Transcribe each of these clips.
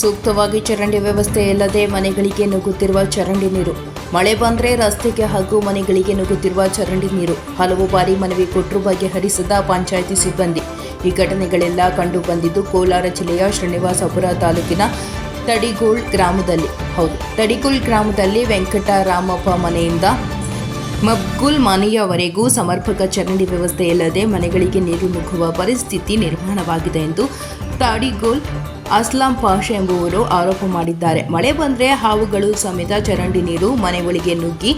ಸೂಕ್ತವಾಗಿ ಚರಂಡಿ ವ್ಯವಸ್ಥೆ ಇಲ್ಲದೆ ಮನೆಗಳಿಗೆ ನುಗ್ಗುತ್ತಿರುವ ಚರಂಡಿ ನೀರು. ಮಳೆ ಬಂದರೆ ರಸ್ತೆಗೆ ಹಾಗೂ ಮನೆಗಳಿಗೆ ನುಗ್ಗುತ್ತಿರುವ ಚರಂಡಿ ನೀರು. ಹಲವು ಬಾರಿ ಮನವಿ ಕೊಟ್ಟರು ಬಗೆಹರಿಸದ ಪಂಚಾಯಿತಿ ಸಿಬ್ಬಂದಿ. ಈ ಘಟನೆಗಳೆಲ್ಲ ಕಂಡು ಬಂದಿದ್ದು ಕೋಲಾರ ಜಿಲ್ಲೆಯ ಶ್ರೀನಿವಾಸಪುರ ತಾಲೂಕಿನ ತಡಿಗೋಳ್ ಗ್ರಾಮದಲ್ಲಿ. ಹೌದು, ತಡಿಗೋಳ್ ಗ್ರಾಮದಲ್ಲಿ ವೆಂಕಟರಾಮಪ್ಪ ಮನೆಯಿಂದ ಮಬ್ಗುಲ್ ಮನೆಯವರೆಗೂ ಸಮರ್ಪಕ ಚರಂಡಿ ವ್ಯವಸ್ಥೆ ಇಲ್ಲದೆ ಮನೆಗಳಿಗೆ ನೀರು ನುಗ್ಗುವ ಪರಿಸ್ಥಿತಿ ನಿರ್ಮಾಣವಾಗಿದೆ ಎಂದು ತಾಡಿಗೋಲ್ ಅಸ್ಲಾಂ ಪಾಷ ಎಂಬುವರು ಆರೋಪ ಮಾಡಿದ್ದಾರೆ. ಮಳೆ ಬಂದರೆ ಹಾವುಗಳು ಸಮೇತ ಚರಂಡಿ ನೀರು ಮನೆ ಒಳಗೆ ನುಗ್ಗಿ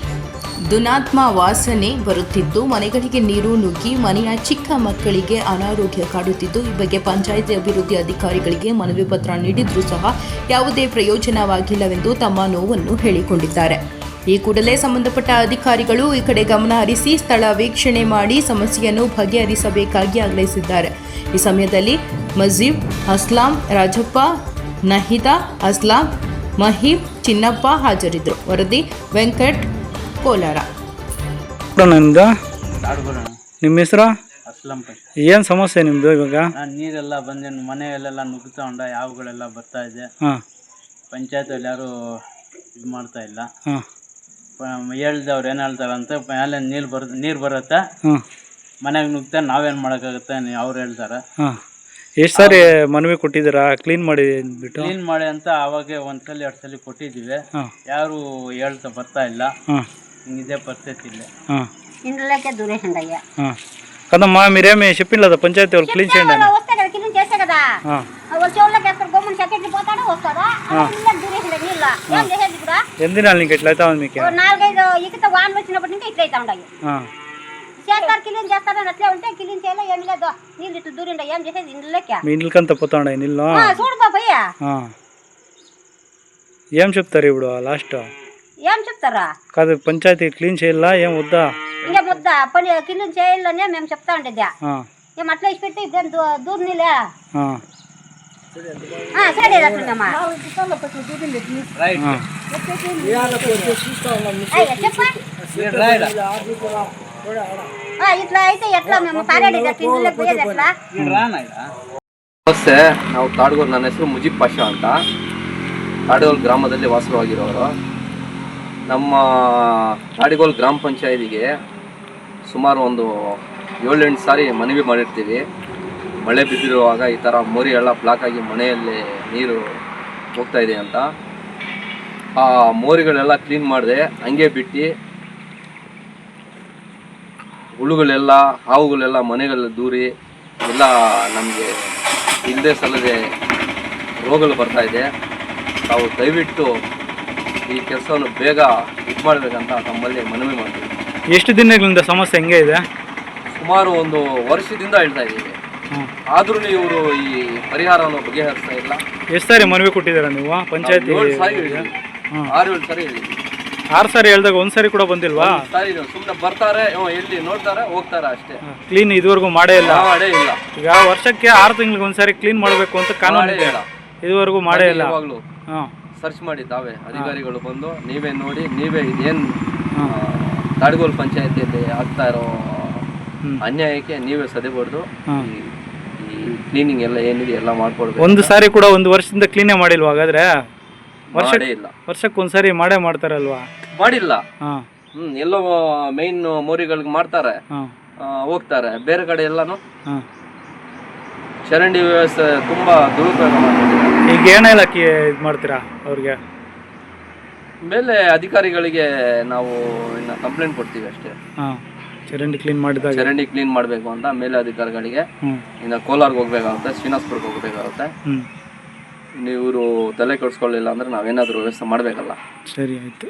ದುನಾತ್ಮ ವಾಸನೆ ಬರುತ್ತಿದ್ದು, ಮನೆಗಳಿಗೆ ನೀರು ನುಗ್ಗಿ ಮನೆಯ ಚಿಕ್ಕ ಮಕ್ಕಳಿಗೆ ಅನಾರೋಗ್ಯ ಕಾಡುತ್ತಿದ್ದು, ಈ ಬಗ್ಗೆ ಪಂಚಾಯಿತಿ ಅಭಿವೃದ್ಧಿ ಅಧಿಕಾರಿಗಳಿಗೆ ಮನವಿ ಪತ್ರ ನೀಡಿದ್ರೂ ಸಹ ಯಾವುದೇ ಪ್ರಯೋಜನವಾಗಿಲ್ಲವೆಂದು ತಮ್ಮ ನೋವನ್ನು ಹೇಳಿಕೊಂಡಿದ್ದಾರೆ. ಈ ಕೂಡಲೇ ಸಂಬಂಧಪಟ್ಟ ಅಧಿಕಾರಿಗಳು ಈ ಕಡೆ ಗಮನ ಹರಿಸಿ ಸ್ಥಳ ವೀಕ್ಷಣೆ ಮಾಡಿ ಸಮಸ್ಯೆಯನ್ನು ಬಗೆಹರಿಸಬೇಕಾಗಿ ಆಗ್ರಹಿಸಿದ್ದಾರೆ. ಈ ಸಮಯದಲ್ಲಿ ಮಜೀಬ್ ಅಸ್ಲಾಂ ರಾಜಪ್ಪ ನಹಿದಾ ಅಸ್ಲಾಂ ಮಹೀಬ್ ಚಿನ್ನಪ್ಪ ಹಾಜರಿದ್ದರು. ವರದಿ ವೆಂಕಟ್ ಕೋಲಾರ. ನಿಮ್ಮ ಹೆಸರು? ಏನ್ ಸಮಸ್ಯೆ ನಿಮ್ಮದು ಇವಾಗ? ನೀರೆಲ್ಲ ಬಂದೆ ಮನೆಯಲ್ಲೆಲ್ಲ ನುಗ್ತಾ ಉಂಡ ಯಾವಗಳೆಲ್ಲ ಬರ್ತಾ ಇದೆ. ಪಂಚಾಯತ್ ಯಾರು ಇದು ಮಾಡ್ತಾ ಇಲ್ಲ. ಹೇಳ್ದವ್ರು ಏನು ಹೇಳ್ತಾರೆ ಅಂತ ಮೇಲೆ ನೀರು ಬರ್ ನೀರು ಬರುತ್ತೆ ಹಾಂ ಮನೆಗೆ ನುಗ್ತಾ ನಾವೇನು ಮಾಡೋಕ್ಕಾಗುತ್ತೆ ನೀ- ಅವ್ರು ಹೇಳ್ತಾರೆ ಹಾಂ ಎಷ್ಟು ಸಾರಿ ಮನವಿ ಕೊಟ್ಟಿದ್ದೀರಾ ಕ್ಲೀನ್ ಮಾಡಿ ಅಂದ್ಬಿಟ್ಟು ಕ್ಲೀನ್ ಮಾಡಿ ಅಂತ ಅವಾಗೆ ಒಂದ್ಸಲ ಎರಡು ಸಲ ಕೊಟ್ಟಿದ್ದೀವಿ ಹಾಂ ಯಾರು ಹೇಳ್ತಾ ಬರ್ತಾ ಇಲ್ಲ ಹಾಂ ಹಿಂಗಿದೆ ಪರಿಸ್ಥಿತಿ ಇಲ್ಲ ಹಾಂ ఇండ్లకే దూరేసిండయ్యా ಹಾಂ కదమ్మా మీరేమి చెప్పిండ్లేదా పంచాయతీ వాళ్ళు క్లీన్ చేయండి అని వస్తే కదా క్లీన్ చేస్తే కదా ఆ, వచ్చే వాళ్ళకి వేస్తారు గమ్మున సెక్రటరీ పోతాడా వస్తాడా ఇళ్ళకి ఎన్ని దినాలు నీకు? ఎట్లా అవుతుంది మీకు ఓ నాలుగైదు ఇకత వాన వచ్చినప్పటి నుంచి ఇట్లా అవుతా ఆ, చేస్తారు క్లీన్ చేస్తారని అట్లే ఉంటే క్లీన్ చేయాలి ఏం లేదు. నీళ్ళు ఇట్లా దూరిండ ఏం చేసేది? ఇండ్లకే మీ ఇంటికంతా పోతా ఉన్నాయి నీళ్ళు? చూడు బాబయ్య. ఏం చెప్తారు ఇప్పుడు లాస్ట్? ఏం చెప్తారా? కాదు పంచాయతీ క్లీన్ చేయాలా? ఏం వద్దా? ఇంకా ముద్ద పని క్లీన్ చేయాలనే మేము చెప్తా ఉండేది ఏం అట్లా ఇచ్చి పెట్టి ఇప్పుడేం దూర నీళ్ళే ఇట్లా అయితే ఎట్లా మేము పారేది అట్లా ఇండ్లకి పోయేది ఎట్లా ರಾನ ಇಡ ನಮಸ್ತೆ ನಾವು ತಾಡಗೋಲ್ ನನ್ನ ಹೆಸರು ಮುಜೀಬ್ ಪಾಷಾ ಅಂತ ತಾಡಗೋಲ್ ಗ್ರಾಮದಲ್ಲಿ ವಾಸವಾಗಿರೋರು ನಮ್ಮ ತಾಡಿಗೋಲ್ ಗ್ರಾಮ ಪಂಚಾಯತಿಗೆ ಸುಮಾರು ಒಂದು ಏಳೆಂಟು ಸಾರಿ ಮನವಿ ಮಾಡಿರ್ತೀವಿ ಮಳೆ ಬಿದ್ದಿರುವಾಗ ಈ ಥರ ಮೋರಿ ಎಲ್ಲ ಬ್ಲಾಕ್ ಆಗಿ ಮನೆಯಲ್ಲಿ ನೀರು ಹೋಗ್ತಾ ಇದೆ ಅಂತ. ಆ ಮೋರಿಗಳೆಲ್ಲ ಕ್ಲೀನ್ ಮಾಡಿದೆ ಹಂಗೆ ಬಿಟ್ಟು ಹುಳುಗಳೆಲ್ಲ ಹಾವುಗಳೆಲ್ಲ ಮನೆಗಳಲ್ಲಿ ದೂರಿ ಎಲ್ಲ ನಮಗೆ ಇಲ್ಲದೆ ಸಲ್ಲದೆ ರೋಗಗಳು ಬರ್ತಾ ಇದೆ. ತಾವು ದಯವಿಟ್ಟು ಈ ಕೆಲಸವನ್ನು ಬೇಗ ಇದು ಮಾಡಬೇಕಂತ ತಮ್ಮಲ್ಲಿ ಮನವಿ ಮಾಡ್ತೀವಿ. ಎಷ್ಟು ದಿನಗಳಿಂದ ಸಮಸ್ಯೆ ಹೆಂಗೆ ಇದೆ? ಸುಮಾರು ಒಂದು ವರ್ಷದಿಂದ ಹೇಳ್ತಾ ಇದ್ದೀವಿ. ಆದ್ರೂ ಇವರು ಈ ಪರಿಹಾರವನ್ನು ಬಗೆಹರಿಸ್ತಾ ಇಲ್ಲ. ಎಷ್ಟು ಸಾರಿ ಮನವಿ ಕೊಟ್ಟಿದ್ದೀರಾ ನೀವು? ಪಂಚಾಯತಿ ಏಳು ಸಾರಿ ಹೇಳಿದ್ವಿ. ಆರು ಏಳು ಸಾರಿ ಹೇಳಿದ್ವಿ. ಆರು ಸಾರಿ ಹೇಳ್ದಾಗ ಒಂದ್ ಸಾರಿ ಕೂಡ ಬಂದಿಲ್ವಾ? ಸುಮ್ನೆ ಸಾರಿ ಸುಮ್ಮನೆ ಬರ್ತಾರೆ ಎಲ್ಲಿ ನೋಡ್ತಾರೆ ಹೋಗ್ತಾರೆ ಅಷ್ಟೇ. ಕ್ಲೀನ್ ಇದುವರೆಗೂ ಮಾಡೇ ಇಲ್ಲ. ಮಾಡೇ ಇಲ್ಲ. ಈಗ ವರ್ಷಕ್ಕೆ ಆರು ತಿಂಗಳಿಗೆ ಒಂದ್ಸಾರಿ ಕ್ಲೀನ್ ಮಾಡಬೇಕು ಅಂತ ಕಾನೂನು ಮಾಡೇ ಇದೆ. ಇಲ್ಲ. ಇದುವರೆಗೂ ಮಾಡೇ ಇಲ್ಲ. ಯಾವಾಗಲೂ ಹಾಂ. ಸರ್ಚ್ ಮಾಡಿ ತಾವೇ. ಅಧಿಕಾರಿಗಳು ಬಂದು ನೀವೇ ನೋಡಿ ನೀವೇ ಇದೇನು ತಾಡಗೋಲ್ ಪಂಚಾಯತಿಯಲ್ಲಿ ಆಗ್ತಾ ಇರೋ. ಅನ್ಯಾಯಕ್ಕೆ ನೀವೇ ಸದೆಬಾರ್ದು ಈ ಕ್ಲೀನಿಂಗ್ ಎಲ್ಲ ಏನಿದೆ ಎಲ್ಲ ಮಾಡ್ಕೊಡ್ಬೇಕು. ಒಂದು ಸಾರಿ ಕೂಡ ಒಂದು ವರ್ಷದಿಂದ ಕ್ಲೀನೇ ಮಾಡಿಲ್ವಾ ಹಾಗಾದ್ರೆ? ವರ್ಷ ಮಾಡೇ ಇಲ್ಲ. ವರ್ಷಕ್ಕೆ ಒಂದ್ಸಾರಿ ಮಾಡೇ ಮಾಡ್ತಾರಲ್ವಾ? ಮಾಡಿಲ್ಲ. ಹಾಂ. ಹ್ಮ್ ಎಲ್ಲೋ ಮೈನ್ ಮೋರಿಗಳಿಗೆ ಮಾಡ್ತಾರೆ. ಹಾಂ. ಆ, ಹೋಗ್ತಾರೆ. ಬೇರೆ ಕಡೆ ಎಲ್ಲಾನು ಹಾಂ. ಚರಂಡಿ ವ್ಯವಸ್ಥೆ ತುಂಬಾ ದುರುಪಯೋಗ ಮಾಡ್ತಿದ್ದಾರೆ. ಈಗ ಏನೆಲ್ಲ ಇದು ಮಾಡ್ತೀರಾ ಅವ್ರಿಗೆ? ಮೇಲೆ ಅಧಿಕಾರಿಗಳಿಗೆ ನಾವು ಇನ್ನ ಕಂಪ್ಲೇಂಟ್ ಕೊಡ್ತೀವಿ ಅಷ್ಟೇ. ಹಾಂ. ಚರಂಡಿ ಕ್ಲೀನ್ ಮಾಡಿದಾಗ ಚರಂಡಿ ಕ್ಲೀನ್ ಮಾಡಬೇಕು ಅಂತ ಮೇಲೆ ಅಧಿಕಾರಿಗಳಿಗೆ ಹ್ಞೂ ಇನ್ನು ಕೋಲಾರ್ಗೆ ಹೋಗ್ಬೇಕಾಗುತ್ತೆ ಶ್ರೀನಿವಾಸ್ಪುರಕ್ಕೆ ಹೋಗ್ಬೇಕಾಗುತ್ತೆ. ಇವರು ತಲೆ ಕೆಡಿಸ್ಕೊಳ್ಳಿಲ್ಲ ಅಂದ್ರೆ ನಾವೇನಾದರೂ ವ್ಯವಸ್ಥೆ ಮಾಡಬೇಕಲ್ಲ. ಸರಿ ಆಯಿತು.